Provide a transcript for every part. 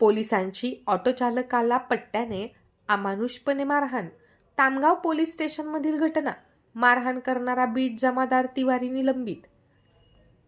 पोलिसांची ऑटोचालकाला पट्ट्याने अमानुषपणे मारहाण. तामगाव पोलीस स्टेशनमधील घटना मारहाण करणारा बीट जमादार तिवारी निलंबित.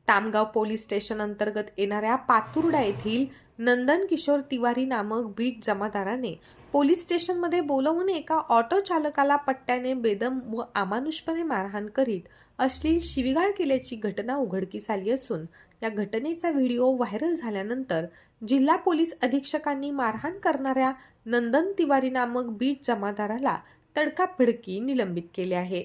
तामगाव पोलीस स्टेशन अंतर्गत येणाऱ्या पातुर्डा येथील नंदन किशोर तिवारी नामक बीट जमादाराने पोलीस स्टेशनमध्ये बोलवून एका ऑटो चालकाला पट्ट्याने बेदम व अमानुषपणे मारहाण करीत अश्लील शिवीगाळ केल्याची घटना उघडकीस आली असून या घटनेचा व्हिडिओ व्हायरल झाल्यानंतर जिल्हा पोलीस अधीक्षकांनी मारहाण करणाऱ्या नंदन तिवारी नामक बीट जमादाराला तडकाफडकी निलंबित केले आहे.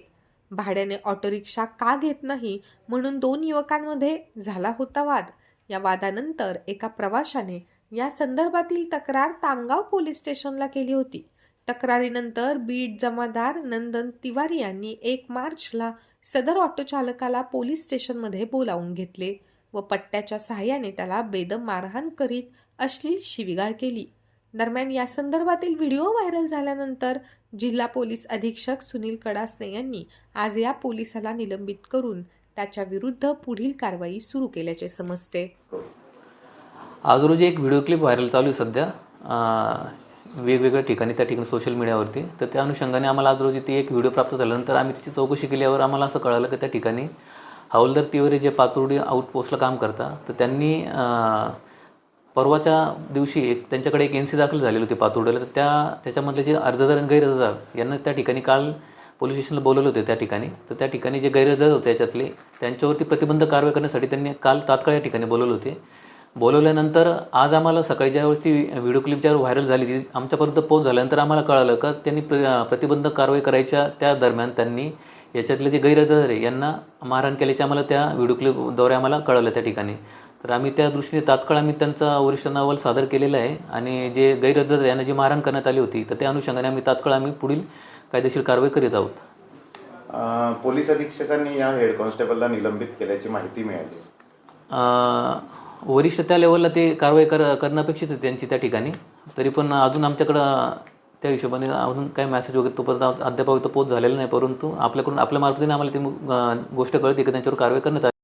भाड्याने ऑटो रिक्षा का घेत नाही म्हणून दोन युवकांमध्ये झाला होता वाद. या वादानंतर एका प्रवाशाने या संदर्भातील तक्रार तामगाव पोलीस स्टेशनला केली होती. तक्रारीनंतर बीड जमादार नंदन तिवारी यांनी एक मार्चला सदर ऑटो चालकाला पोलीस स्टेशनमध्ये बोलावून घेतले व पट्ट्याच्या सहाय्याने त्याला बेदम मारहाण करीत अश्लील शिवीगाळ केली. दरम्यान या संदर्भातील व्हिडिओ व्हायरल झाल्यानंतर जिल्हा पोलीस अधीक्षक सुनील कडासने यांनी आज या पोलिसाला निलंबित करून त्याच्या विरुद्ध पुढील कारवाई सुरू केल्याचे समजते. आज रोजी एक व्हिडिओ क्लिप व्हायरल चालू आहे सध्या. वेगवेगळ्या ठिकाणी त्या ठिकाणी सोशल मीडियावरती तर त्या अनुषंगाने आम्हाला आज रोजी ती एक व्हिडिओ प्राप्त झाल्यानंतर आम्ही तिची चौकशी केल्यावर आम्हाला असं कळालं की त्या ठिकाणी हवलदार तिवरे जे पातुर्डी आउटपोस्टला काम करतात तर त्यांनी परवाच्या दिवशी एक त्यांच्याकडे एक एन सी दाखल झालेली होती पातुर्ड्याला तर त्या त्याच्यामधले जे अर्जदार आणि गैरहजदार यांना त्या ठिकाणी काल पोलीस स्टेशनला बोलवले होते त्या ठिकाणी. तर त्या ठिकाणी जे गैरहजर होते याच्यातले त्यांच्यावरती प्रतिबंध कारवाई करण्यासाठी त्यांनी काल तात्काळ या ठिकाणी बोलवलं होते. बोलवल्यानंतर आज आम्हाला सकाळी ज्यावेळी ती व्हिडिओ क्लिप ज्यावर व्हायरल झाली ती आमच्यापर्यंत पोच झाल्यानंतर आम्हाला कळालं का त्यांनी प्र प्रतिबंधक कारवाई करायच्या त्या दरम्यान त्यांनी याच्यातले जे गैरहजर यांना मारहाण केल्याचे आम्हाला त्या व्हिडिओ क्लिपद्वारे आम्हाला कळालं त्या ठिकाणी. तर आम्ही त्या दृष्टीने तात्काळ आम्ही त्यांचा वरिष्ठ अहवाल सादर केलेला आहे आणि जे गैरहजर यांना जी मारहाण करण्यात आली होती तर त्या अनुषंगाने आम्ही तात्काळ आम्ही पुढील कायदेशीर कारवाई करीत आहोत. पोलीस अधीक्षकांनी या हेड कॉन्स्टेबलला निलंबित केल्याची माहिती मिळाली. वरिष्ठ त्या लेवलला ते कारवाई कर करणं अपेक्षित आहे त्यांची त्या ठिकाणी. तरी पण अजून आमच्याकडं त्या हिशोबाने अजून काही मेसेज वगैरे तोपर्यंत अद्याप पोच झालेला नाही. परंतु आपल्याकडून आपल्या मार्फतीने आम्हाला ती गोष्ट कळते की त्यांच्यावर कारवाई करण्यात आली.